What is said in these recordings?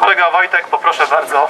Kolega Wojtek, poproszę bardzo.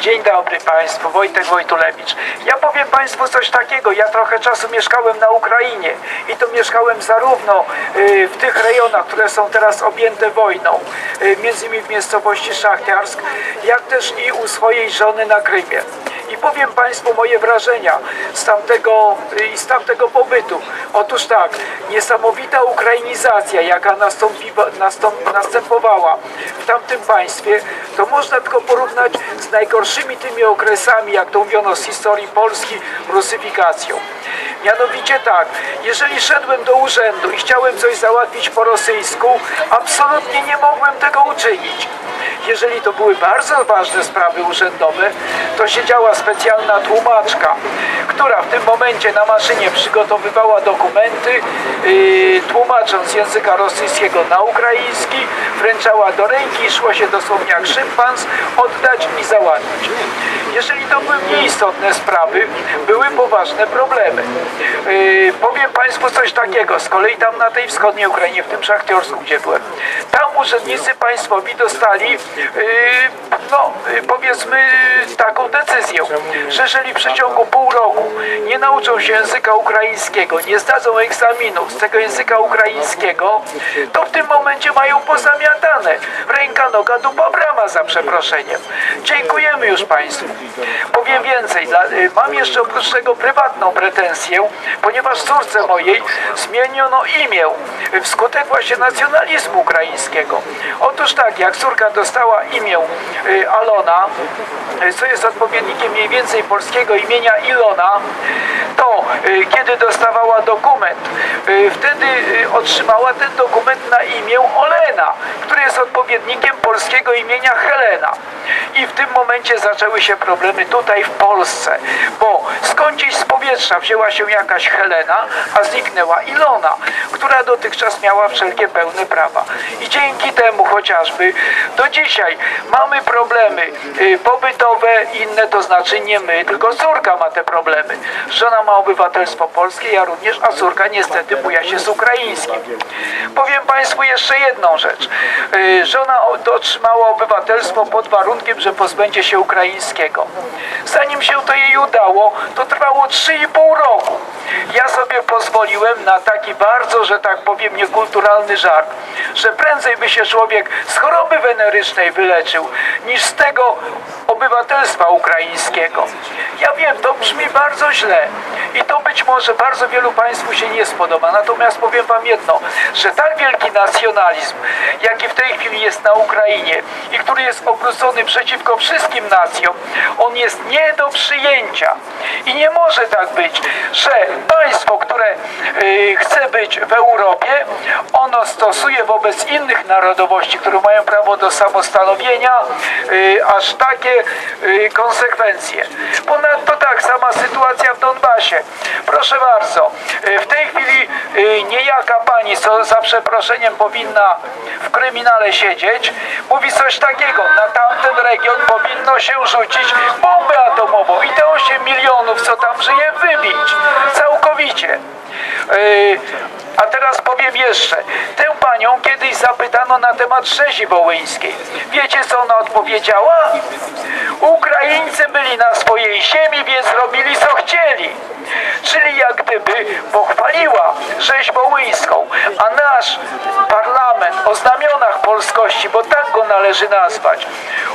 Dzień dobry Państwu, Wojtek Wojtulewicz. Ja powiem Państwu coś takiego. Ja trochę czasu mieszkałem na Ukrainie i to mieszkałem zarówno y, w tych rejonach, które są teraz objęte wojną, y, między innymi w miejscowości Szachtiarsk, jak też i u swojej żony na Krymie. I powiem Państwu moje wrażenia z tamtego, i z tamtego pobytu. Otóż tak, niesamowita ukrainizacja, jaka nastąpiwa, nastąp, następowała w tamtym państwie, to można tylko porównać z najgorszymi tymi okresami, jak to mówiono z historii Polski, rusyfikacją. Mianowicie tak, jeżeli szedłem do urzędu i chciałem coś załatwić po rosyjsku, absolutnie nie mogłem tego uczynić. Jeżeli to były bardzo ważne sprawy urzędowe, to siedziała specjalna tłumaczka, która w tym momencie na maszynie przygotowywała dokumenty, yy, tłumacząc języka rosyjskiego na ukraiński, wręczała do ręki szło się dosłownie jak szympans oddać i załatwić. Jeżeli to były mniej istotne sprawy, były poważne problemy. Yy, powiem Państwu coś takiego, z kolei tam na tej wschodniej Ukrainie, w tym Szachtiorsku, gdzie byłem, tam urzędnicy państwowi dostali, yy, no yy, powiedzmy taką decyzję, że jeżeli w przeciągu pół roku nie nauczą się języka ukraińskiego, nie zdadzą egzaminów z tego języka ukraińskiego, to w tym momencie mają pozamiatane. Ręka, noga, dupa, brama za przeproszeniem. Dziękujemy już Państwu. Powiem więcej, dla, y, mam jeszcze oprócz tego prywatną pretensję, ponieważ córce mojej zmieniono imię wskutek właśnie nacjonalizmu ukraińskiego. Otóż tak, jak córka dostała imię y, Alona, y, co jest odpowiednikiem mniej więcej polskiego imienia Ilona, to y, kiedy dostawała dokument, y, wtedy y, otrzymała ten dokument na imię Olena, który jest odpowiednikiem polskiego imienia Helena. I w tym momencie zaczęły się problemy tutaj w Polsce, bo skądś z powietrza wzięła się jakaś Helena, a zniknęła Ilona, która dotychczas miała wszelkie pełne prawa. I dzięki temu chociażby do dzisiaj mamy problemy pobytowe, inne to znaczy nie my, tylko córka ma te problemy. Żona ma obywatelstwo polskie, ja również, a córka niestety buja się z ukraińskim. Powiem Państwu jeszcze jedną rzecz. Y, Żona otrzymała obywatelstwo pod warunkiem, że pozbędzie się ukraińskiego. Zanim się to jej udało, to trwało 3,5 roku. Ja sobie pozwoliłem na taki bardzo, że tak powiem, niekulturalny żart, że prędzej by się człowiek z choroby wenerycznej wyleczył, niż z tego obywatelstwa ukraińskiego. Ja wiem, to brzmi bardzo źle i to być może bardzo wielu Państwu się nie spodoba. Natomiast powiem Wam jedno, że tak wielki nacjonalizm, jaki w tej chwili jest na Ukrainie i który jest obrócony przeciwko wszystkim nacjom, on jest nie do przyjęcia. I nie może tak być, że państwo, które y, chce być w Europie, ono stosuje wobec innych narodowości, które mają prawo do samostanowienia, y, aż takie konsekwencje. Ponadto tak, sama sytuacja w Donbasie. Proszę bardzo, y, w tej chwili y, niejaka pani, co za przeproszeniem powinna w kryminale siedzieć, mówi coś takiego, na tamten region powinno się rzucić bombę atomową i te 8 milionów, co tam żyje, wybić całkowicie. Yy, a teraz powiem jeszcze. Tę panią kiedyś zapytano na temat rzezi wołyńskiej. Wiecie co ona odpowiedziała? Ukraińcy byli na swojej ziemi, więc robili co chcieli. Czyli jak gdyby pochwaliła rzeź wołyńską, a nasz parlament o znamionach polskości, bo tak go należy nazwać,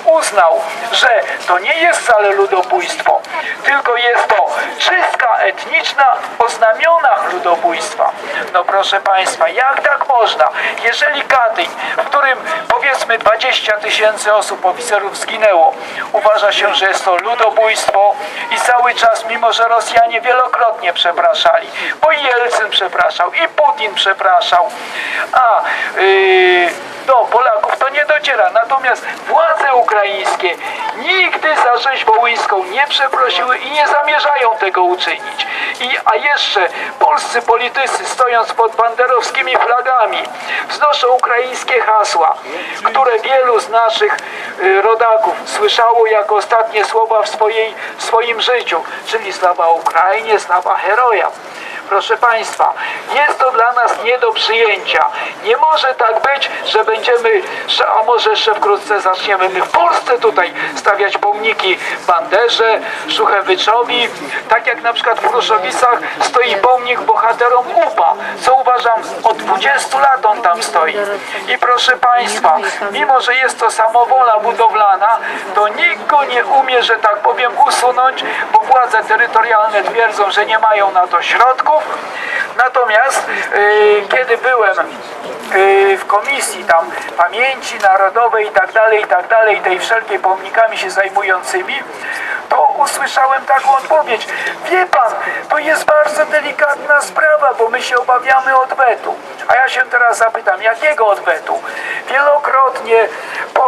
uznał, że to nie jest wcale ludobójstwo, tylko jest to czystka etniczna o znamionach ludobójstwa. No proszę Państwa, jak tak można? Jeżeli Katyń, w którym powiedzmy 20 tysięcy osób, oficerów zginęło, uważa się, że jest to ludobójstwo i cały czas, mimo że Rosjanie wielokrotnie przepraszali, bo Jelcyn przepraszał, i Putin przepraszał, a yy, do Polaków to nie dociera. Natomiast władze ukraińskie nigdy za rzeź wołyńską nie przeprosiły i nie zamierzają tego uczynić. I, a jeszcze polscy politycy stojąc pod banderowskimi flagami wznoszą ukraińskie hasła, które wielu z naszych y, rodaków słyszało jako ostatnie słowa w, swojej, w swoim życiu, czyli slawa Ukrainie, slawa heroja. Proszę Państwa, jest to dla nas nie do przyjęcia. Nie może tak być, że będziemy, a może jeszcze wkrótce zaczniemy my w Polsce tutaj stawiać pomniki Banderze, Szuchewiczowi, tak jak na przykład w Kruszowicach stoi pomnik bohaterom UPA, co uważam od 20 lat on tam stoi. I proszę Państwa, mimo że jest to samowola budowlana, to nikt go nie umie, że tak powiem, usunąć, bo władze terytorialne twierdzą, że nie mają na to środków. Natomiast yy, kiedy byłem yy, w komisji tam pamięci narodowej i tak dalej, i tak dalej, tej wszelkiej pomnikami się zajmującymi, to usłyszałem taką odpowiedź. Wie pan, to jest bardzo delikatna sprawa, bo my się obawiamy odwetu. A ja się teraz zapytam, jakiego odwetu? Wielokrotnie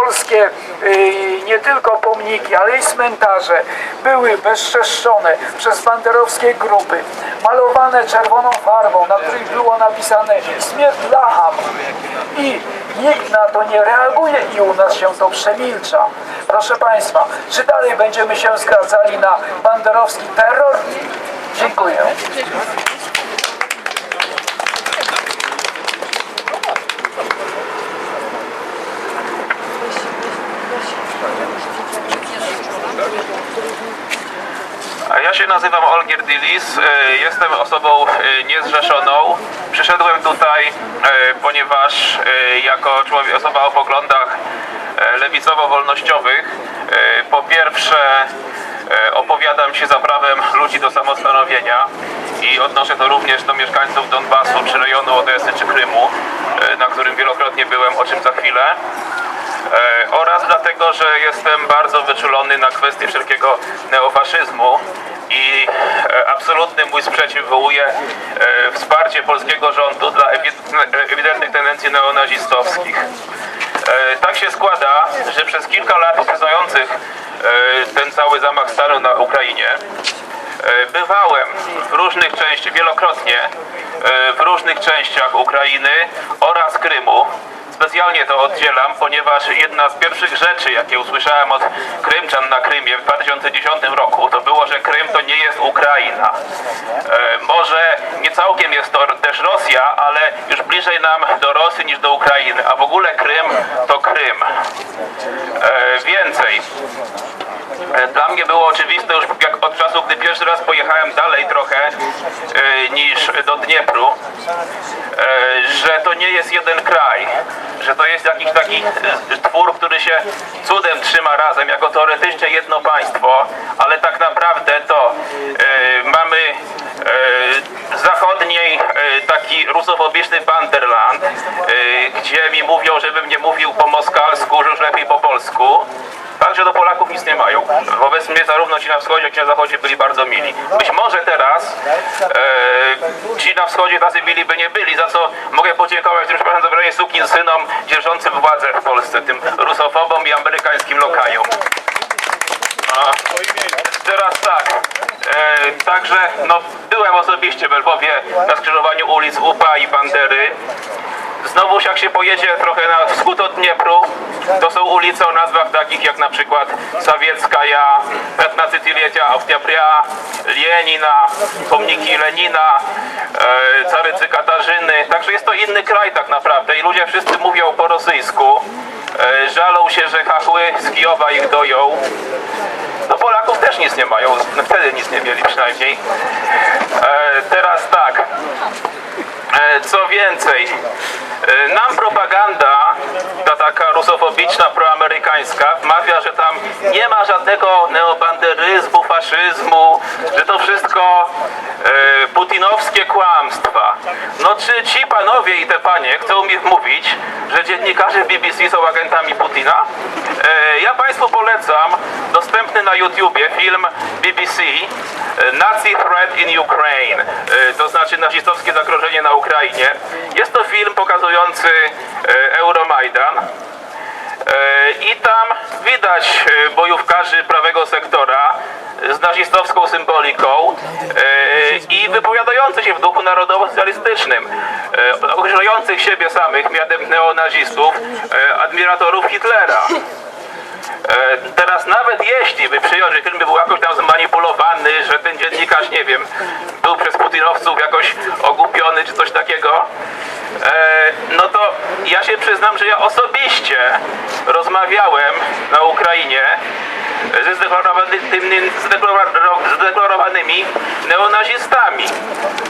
polskie yy, nie tylko pomniki, ale i cmentarze były bezczeszczone przez banderowskie grupy, malowane czerwoną farbą, na której było napisane śmierć dla Ham. I nikt na to nie reaguje i u nas się to przemilcza. Proszę Państwa, czy dalej będziemy się zgadzali na banderowski terror? Dziękuję. Ja się nazywam Olgier Dilis, e, jestem osobą e, niezrzeszoną. Przyszedłem tutaj, e, ponieważ jako człowiek, osoba o poglądach lewicowo-wolnościowych po pierwsze opowiadam się za prawem ludzi do samostanowienia i odnoszę to również do mieszkańców Donbasu, czy rejonu Odesy, czy Krymu, e, na którym wielokrotnie byłem, o czym za chwilę. E, oraz dlatego, że jestem bardzo wyczulony na kwestie wszelkiego neofaszyzmu i e, absolutny mój sprzeciw wywołuje wsparcie polskiego rządu dla ewi- ewidentnych tendencji neonazistowskich. Tak się składa, że przez kilka lat poprzedzających ten cały zamach stanu na Ukrainie Bywałem w różnych częściach, wielokrotnie e, w różnych częściach Ukrainy oraz Krymu. Specjalnie to oddzielam, ponieważ jedna z pierwszych rzeczy, jakie usłyszałem od Krymczan na Krymie w 2010 roku, to było, że Krym to nie jest Ukraina. E, Może nie całkiem jest to też Rosja, ale już bliżej nam do Rosji niż do Ukrainy, a w ogóle Krym to Krym. E, Więcej. E, Dla mnie było oczywiste już jak od czasu, gdy pierwszy raz pojechałem dalej trochę e, niż do Dniepru, e, że to nie jest jeden kraj, że to jest jakiś taki e, twór, który się cudem trzyma razem jako teoretycznie jedno państwo, ale tak naprawdę to e, mamy e, zachodniej e, taki rusofobiczny Banderland, e, gdzie mi mówią, żebym nie mówił po moskalsku, że już lepiej po polsku. Także do Polaków nic nie mają. Wobec mnie zarówno ci na wschodzie, jak i na zachodzie byli bardzo mili. Być może e, ci na wschodzie tacy mili by nie byli, za co mogę podziękować tym przepraszam zabranie sukin synom dzierżącym władzę w Polsce, tym rusofobom i amerykańskim lokajom. A, teraz tak. E, także no, byłem osobiście w Lwowie na skrzyżowaniu ulic UPA i Bandery. Znowu jak się pojedzie trochę na wschód od Dniepru, to są ulice o nazwach takich jak na przykład Sawieckaja, 15-lecia Oktября, Lenina, pomniki Lenina, e, Carycy Katarzyny. Także jest to inny kraj tak naprawdę i ludzie wszyscy mówią po rosyjsku. E, żalą się, że hachły z Kijowa ich doją. Do Polaków też nic nie mają, no wtedy nic nie mieli przynajmniej. E, teraz tak. E, co więcej, e, nam propaganda, ta taka rusofobiczna, proamerykańska, wmawia, nie ma żadnego neobanderyzmu, faszyzmu, że to wszystko e, putinowskie kłamstwa. No czy ci panowie i te panie chcą mi wmówić, że dziennikarze BBC są agentami Putina? E, ja Państwu polecam dostępny na YouTubie film BBC e, Nazi Threat in Ukraine, e, to znaczy nazistowskie zagrożenie na Ukrainie. Jest to film pokazujący e, Euromajdan. E, I tam widać e, bojówkarzy prawego sektora z nazistowską symboliką e, i wypowiadających się w duchu narodowo-socjalistycznym, określających siebie samych mianem neonazistów, admiratorów Hitlera. Teraz nawet jeśli by przyjąć, że film był jakoś tam zmanipulowany, że ten dziennikarz, nie wiem, był przez putinowców jakoś ogłupiony czy coś takiego, no to ja się przyznam, że ja osobiście rozmawiałem na Ukrainie ze zdeklarowany, tym, zdeklara- zdeklarowanymi neonazistami.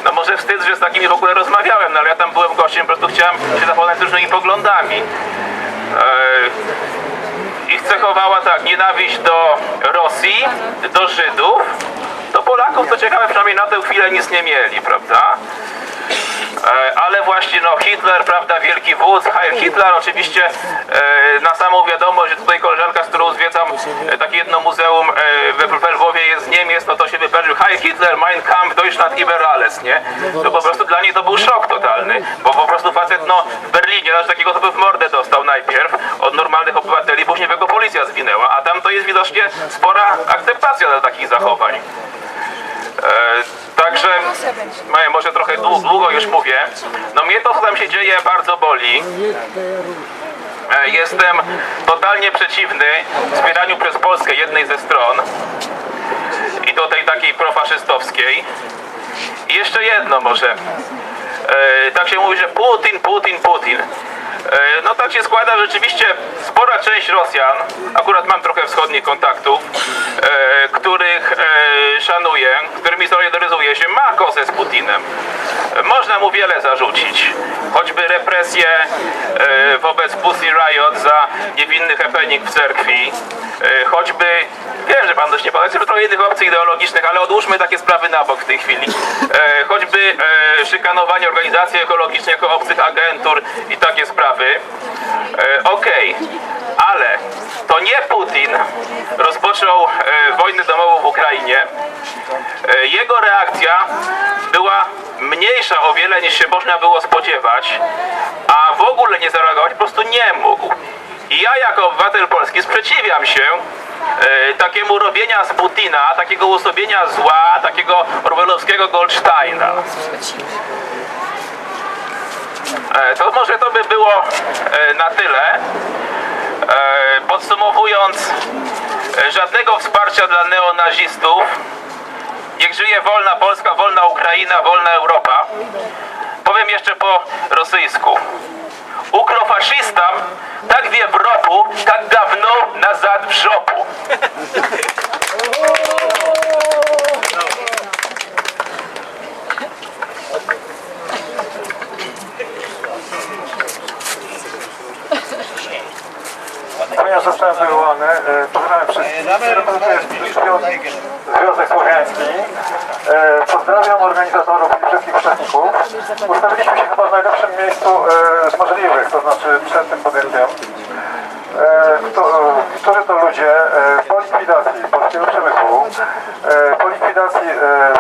No może wstyd, że z takimi w ogóle rozmawiałem, no ale ja tam byłem gościem, po prostu chciałem się zapoznać z różnymi poglądami. E, ich cechowała tak, nienawiść do Rosji, do Żydów, do Polaków, co ciekawe, przynajmniej na tę chwilę nic nie mieli, prawda? E, Ale właśnie no Hitler, prawda, wielki wódz, Heil Hitler oczywiście e, na samą wiadomość, że tutaj koleżanka, z którą zwiedzam e, takie jedno muzeum e, we Lwowie jest z Niemiec, no to się wyperzył Heil Hitler, Mein Kampf, Deutschland über alles, nie? To po prostu dla niej to był szok totalny, bo po prostu facet, no w Berlinie, no, takiego by w mordę dostał najpierw od normalnych obywateli, później go policja zwinęła, a tam to jest widocznie spora akceptacja dla takich zachowań. E, Także, no, może trochę dłu- długo już mówię. No mnie to, co tam się dzieje, bardzo boli. E, Jestem totalnie przeciwny wspieraniu przez Polskę jednej ze stron i do tej takiej profaszystowskiej. I jeszcze jedno może. E, tak się mówi, że Putin, Putin, Putin. E, no tak się składa, rzeczywiście spora część Rosjan, akurat mam trochę wschodnich kontaktów, e, których e, szanuję, którymi solidaryzuję się, ma kozę z Putinem. Można mu wiele zarzucić. Choćby represje wobec Pussy Riot za niewinny happening w cerkwi. Choćby, wiem, że pan dość nie podaje, trochę innych opcji ideologicznych, ale odłóżmy takie sprawy na bok w tej chwili. E, szykanowanie organizacji ekologicznych jako obcych agentur i takie sprawy. E, Okej, ale to nie Putin rozpoczął e, wojnę domową w Ukrainie. E, Jego reakcja była mniejsza o wiele niż się można było spodziewać, a w ogóle nie zareagować po prostu nie mógł. I ja jako obywatel polski sprzeciwiam się e, takiemu robienia z Putina, takiego usobienia zła, takiego orwellowskiego Goldsteina. E, To może to by było e, na tyle. Podsumowując, żadnego wsparcia dla neonazistów. Niech żyje wolna Polska, wolna Ukraina, wolna Europa. Powiem jeszcze po rosyjsku. Ukrofaszystam tak wie w ropu, tak dawno nazad w żopu. Ponieważ zostałem wywołany, e, pozdrawiam wszystkich. Reprezentuję Zwią- Związek Słowiański. E, Pozdrawiam organizatorów uczestników. Ustawiliśmy się chyba w najlepszym miejscu e, z możliwych, to znaczy przed tym podjęciem. E, kto, którzy to ludzie e, po likwidacji polskiego przemysłu, e, po likwidacji e,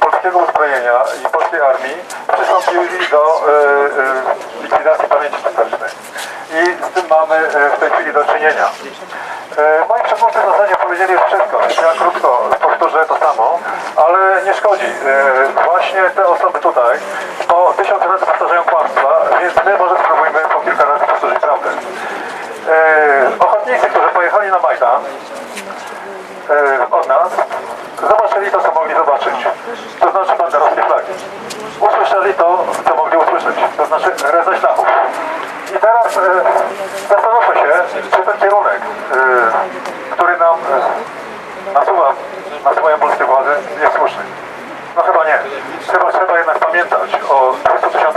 polskiego uzbrojenia i polskiej armii przystąpili do e, e, likwidacji pamięci historycznej. I z tym mamy e, w tej chwili do czynienia. E, Moi przedmówcy w zasadzie powiedzieli już wszystko, więc ja krótko powtórzę to samo, ale nie szkodzi. E, Właśnie te osoby tutaj po tysiąc razy powtarzają kłamstwa, więc my może spróbujmy po kilka razy powtórzyć prawdę. E, ochotnicy, którzy pojechali na Majdan e, od nas, zobaczyli to, co mogli zobaczyć. To znaczy banderowskie flagi. Usłyszeli to, co mogli usłyszeć. To znaczy rezę szlachów. I teraz zastanówmy się, czy ten kierunek, który nam nasuwa, nasuwają polskie jest słuszny. No chyba nie. Chyba trzeba jednak pamiętać o 200 tysiącach